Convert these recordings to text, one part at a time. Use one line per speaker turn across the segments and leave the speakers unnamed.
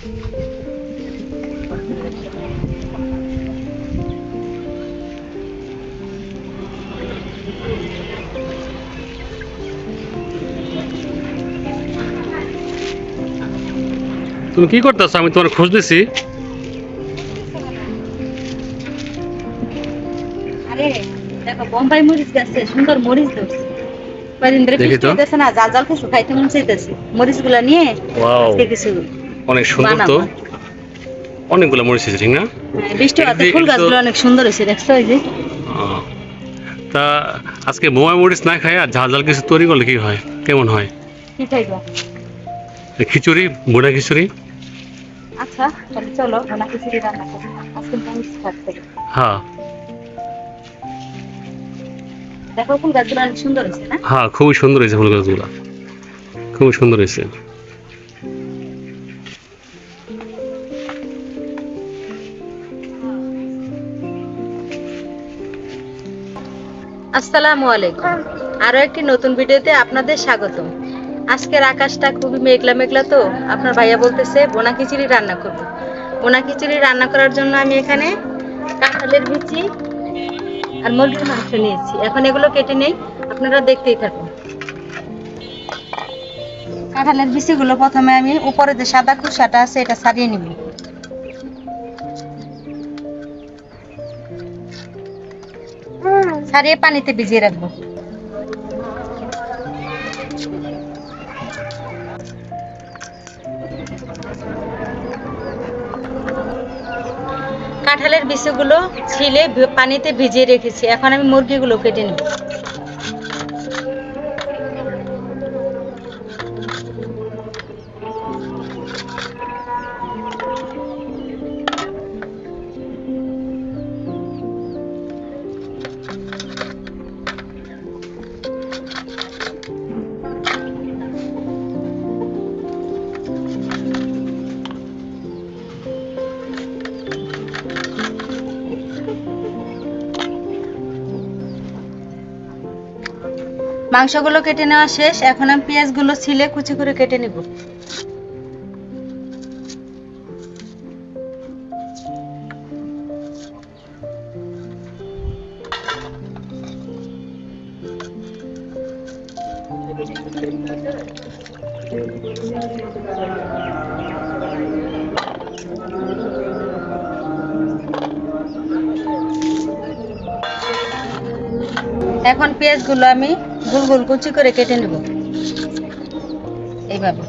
তুমি কি করতেছো? আমি তোমার খোঁজ দিছি
আরে দেখো বোম্বাই মরিচ গাছে সুন্দর মরিচ ধরছে। কয়দিন ধরে বৃষ্টি হইতেছে না জাল জাল খাইতে মন চাইতেছে। মরিচগুলা নিয়ে কিছু
অনেক সুন্দর তো। অনেকগুলো মরিচ হয়েছে ঠিক না?
হ্যাঁ, বৃষ্টি হতে ফুল গাছগুলো অনেক সুন্দর হয়েছে দেখছ এই যে?
তা আজকে বোমা মরিচ না খাই আর ঝাল ঝাল কিছু তৈরি করলে কি হয়? কেমন হয়?
কি খাইবো?
খিচুড়ি বুড়া খিচুড়ি?
আচ্ছা তাহলে চলো খিচুড়ি রান্না করি। আজকে মরিচ
হ্যাঁ।
দেখো ফুল গাছগুলো অনেক সুন্দর হয়েছে না?
হ্যাঁ খুবই সুন্দর হয়েছে ফুল গাছগুলো। খুবই সুন্দর হয়েছে।
আসসালামু আলাইকুম। আরও একটি নতুন ভিডিওতে আপনাদের স্বাগতম। আজকের আকাশটা খুবই মেঘলা মেঘলা তো, আপনার ভাইয়া বলতেছে, বোনা খিচুড়ি রান্না করব। বোনা খিচুড়ি রান্না করার জন্য আমি এখানে কাঁঠালের বিচি আর মুরগির মাংস নিয়েছি। এখন এগুলো কেটে নেই, আপনারা দেখতেই থাকুন। কাঁঠালের বিচিগুলো প্রথমে আমি উপরে যে সাদা খোসাটা আছে, এটা ছাড়িয়ে নিব। ছাড়িয়ে পানিতে ভিজিয়ে রাখব। কাঁঠালের বিষগুলো ছিলে পানিতে ভিজিয়ে রেখেছি। এখন আমি মুরগিগুলো কেটে নেব। মাংসগুলো কেটে নেওয়া শেষ এখন আমি পেঁয়াজগুলো ছিলে কুচি করে কেটে নেব। এখন পেঁয়াজগুলো আমি গোল গোল কুচি করে কেটে নেব। এইভাবে।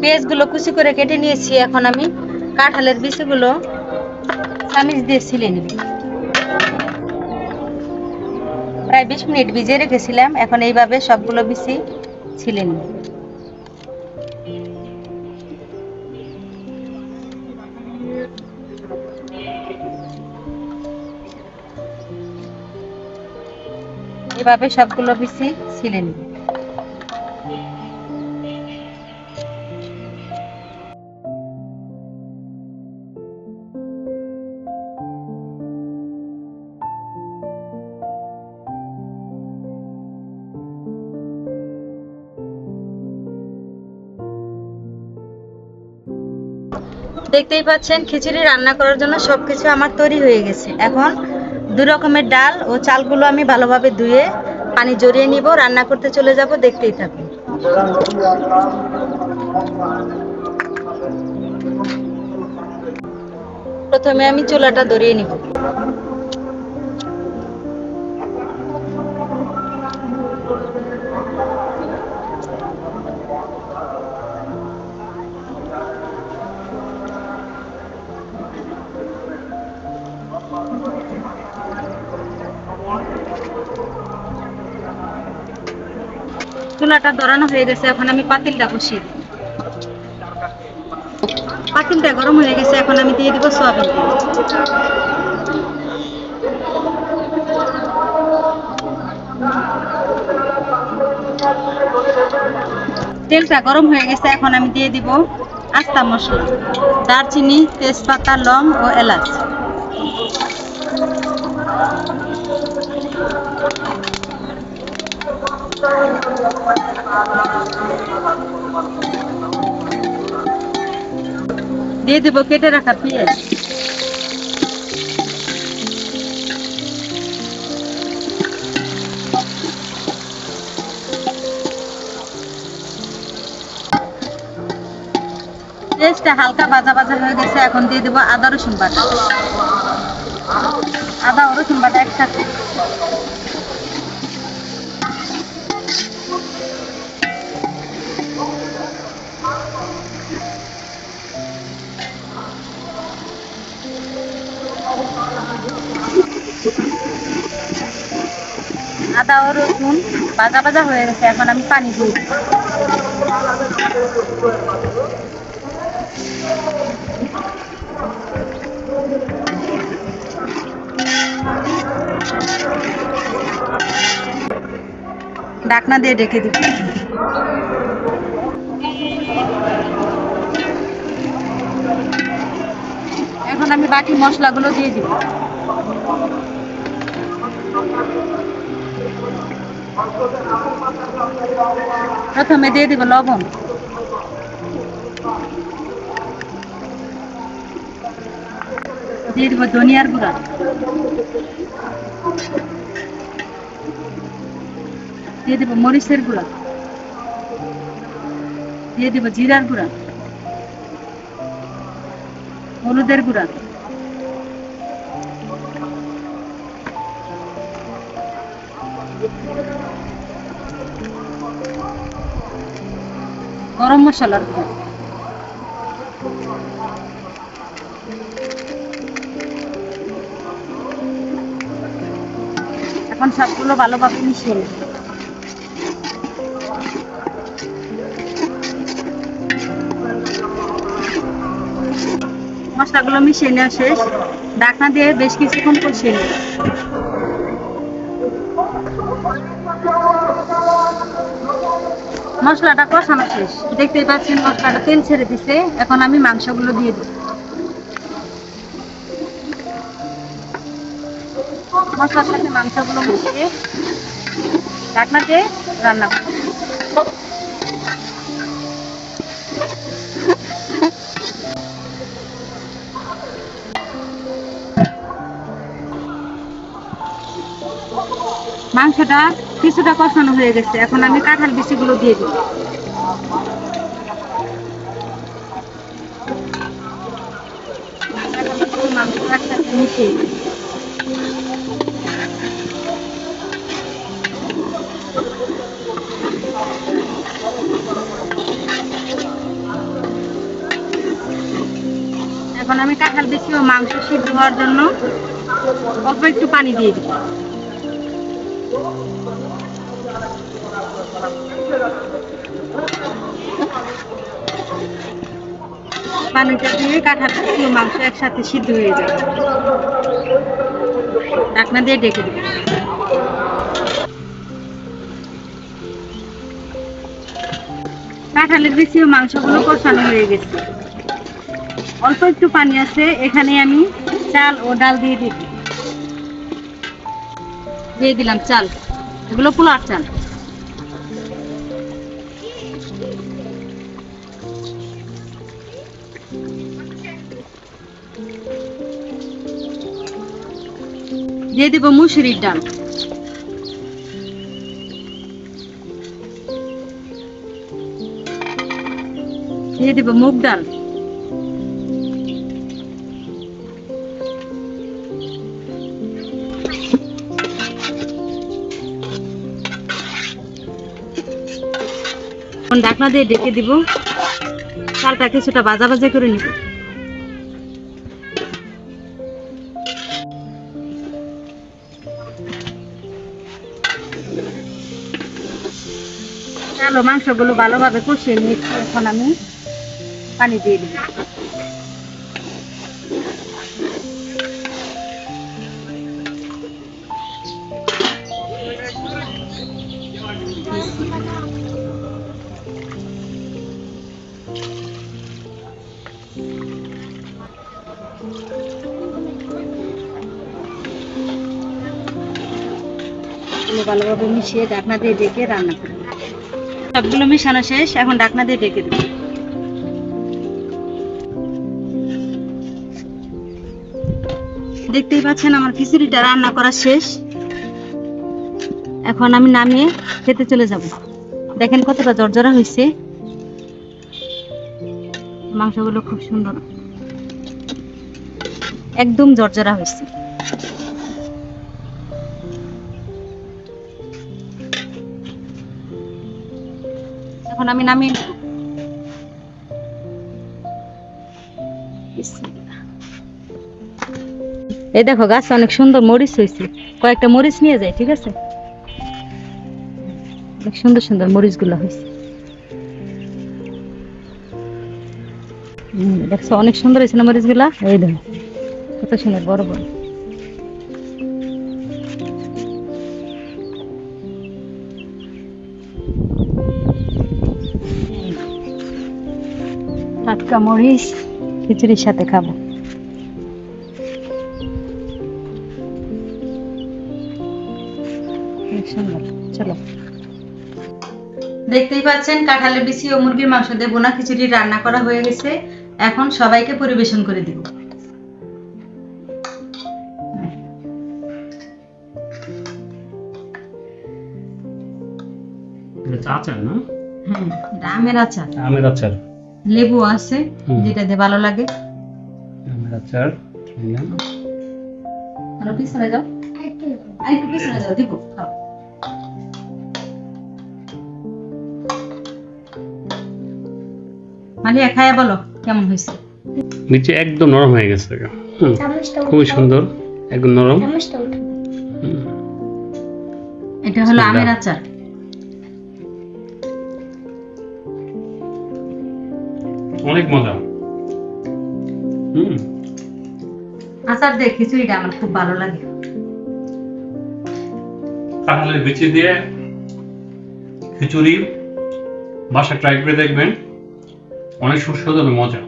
পেঁয়াজগুলো কুচি করে কেটে নিয়েছি। এখন আমি কাঁঠালের বিচিগুলো চামিচ দিয়ে ছিলে নেব। প্রায় বিশ মিনিট ভিজিয়ে রেখেছিলাম, এখন এইভাবে সবগুলো বিচি ছিলে নিই এভাবে সবগুলো বিচি ছিলে নিই দেখতেই পাচ্ছেন, খিচুড়ি রান্না করার জন্য সব কিছু আমার তৈরি হয়ে গেছে। এখন দু রকমের ডাল ও চালগুলো আমি ভালোভাবে ধুয়ে পানি জড়িয়ে নিব, রান্না করতে চলে যাব, দেখতেই থাকুন। প্রথমে আমি চুলাটা ধরিয়ে নিব। চুলাটা ধরানো হয়ে গেছে, এখন আমি পাতিলটা দিই। পাতিলটা গরম হয়ে গেছে, এখন আমি দিয়ে দিব সয়াবিন তেল। তেলটা গরম হয়ে গেছে, এখন আমি দিয়ে দিব আস্তা মশলা, দারচিনি, তেজপাতা, লং ও এলাচ। দিয়ে দেবো, কেটে রাখা পেঁয়াজ। পেঁয়াজটা হালকা ভাজা ভাজা হয়ে গেছে, এখন দিয়ে দেবো আদা রসুন বাটা। আদা রসুন বাটা একসাথে। আদা ও রসুন ভাজা ভাজা হয়ে গেছে, এখন আমি পানি দিই ঢাকনা দিয়ে ডেকে দিব এখন আমি বাকি মশলাগুলো দিয়ে দিব প্রথমে দিয়ে দিব লবণ। দিয়ে দিব ধনিয়ার গুঁড়া। দিয়ে দিব মরিচের গুঁড়া। দিয়ে দিব জিরার গুঁড়া। হলুদের গুঁড়া। গরম মশলার গুঁড়া এখন সবগুলো ভালোভাবে মিশিয়ে নেব। মশলাগুলো মিশিয়ে নেওয়া শেষ। ঢাকনা দিয়ে বেশ কিছুক্ষণ কষিয়ে নেব। মশলাটা কষানো শেষ। দেখতেই পাচ্ছেন মশলাটা তেল ছেড়ে দিছে। এখন আমি মাংসগুলো দিয়ে দিই। মশলার সাথে মাংসগুলো মিশিয়ে ঢাকনাতে রান্না করব। মাংসটা কিছুটা কষানো হয়ে গেছে। এখন আমি কাঁঠাল বিচিগুলো দিয়ে মিশিয়ে এখন আমি কাঁঠাল বেশি ও মাংস সিদ্ধ হওয়ার জন্য অল্প একটু পানি দিয়ে দিই। পানিটা দিয়ে কাঁঠাল ও মাংস একসাথে সিদ্ধ হয়ে যাবে ঢাকনা দিয়ে ডেকে দিই কাঁঠালের ও মাংসগুলো কষানো হয়ে গেছে। অল্প একটু পানি আছে, এখানে আমি চাল ও ডাল দিয়ে দিই দিয়ে দিলাম চাল। এগুলো পোলার চাল। দিয়ে দিব মুসুরির ডাল। দিয়ে দিব মুগ ডাল। ঢাকনা দিয়ে ডেকে দিব। চালটা কিছুটা ভাজা ভাজা করে নিব। ভালো মাংসগুলো ভালোভাবে কষিয়ে নিচ্ছি এখন আমি পানি দিয়ে দিই ভালোভাবে মিশিয়ে ঢাকনা দিয়ে ডেকে রান্না করব সবগুলো মিশানো শেষ, এখন ঢাকনা দিয়ে ডেকে দেবো। দেখতেই পাচ্ছেন আমার খিচুড়িটা রান্না করা শেষ। এখন আমি নামিয়ে খেতে চলে যাব। দেখেন কতটা জর্জরা হয়েছে। মাংসগুলো খুব সুন্দর। একদম জর্জরা হয়েছে। এখন আমি নেব এই দেখো গাছ অনেক সুন্দর মরিচ হয়েছে। কয়েকটা মরিচ নিয়ে যাই, ঠিক আছে? অনেক সুন্দর সুন্দর মরিচগুলো হয়েছে দেখছ, অনেক সুন্দর হয়েছে না মরিচগুলা এই দেখো, কত সুন্দর, বড় বড়। টাটকা মরিচ খিচুড়ির সাথে খাব। চলো। দেখতেই পাচ্ছেন কাঁঠালের বিচি ও মুরগির মাংস দিয়ে বোনা খিচুড়ি রান্না করা হয়ে গেছে। এখন সবাইকে পরিবেশন করে দিব।
আচার না?
হ্যাঁ আমের আচার।
আমের আচার।
লেবু আছে। যেটা দিয়ে ভালো লাগে।
আচার
আরও পিছনে যাও। আর পিছনে যাও দিব খাও। মালিয়া খায়া বলো কেমন হয়েছে?
নিচে একদম নরম হয়ে গেছে খুবই সুন্দর একদম নরম।
এটা হলো আমের আচার।
অনেক মজা। হুম।
আচার দিয়ে খিচুড়িটা আমার খুব ভালো লাগে।
কাঁঠালের বিচি দিয়ে খিচুড়ি বাসা ট্রাই করে দেখবেন। অনেক সুস্বাদু হবে মজা।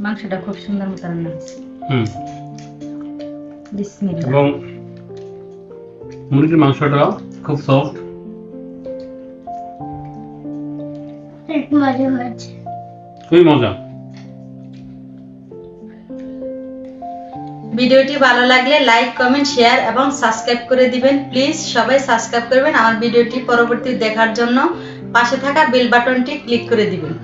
মাংসটা খুব সুন্দর মতো রান্না হয়েছে
হুম।
বিসমিল্লাহ।
এবং মুরগির মাংসটা খুব সফট খুবই মজা।
ভিডিওটি ভালো লাগলে লাইক কমেন্ট শেয়ার এবং সাবস্ক্রাইব করে দিবেন। প্লিজ সবাই সাবস্ক্রাইব করবেন। আমার ভিডিওটি পরবর্তী দেখার জন্য পাশে থাকা বেল বাটনটি ক্লিক করে দিবেন।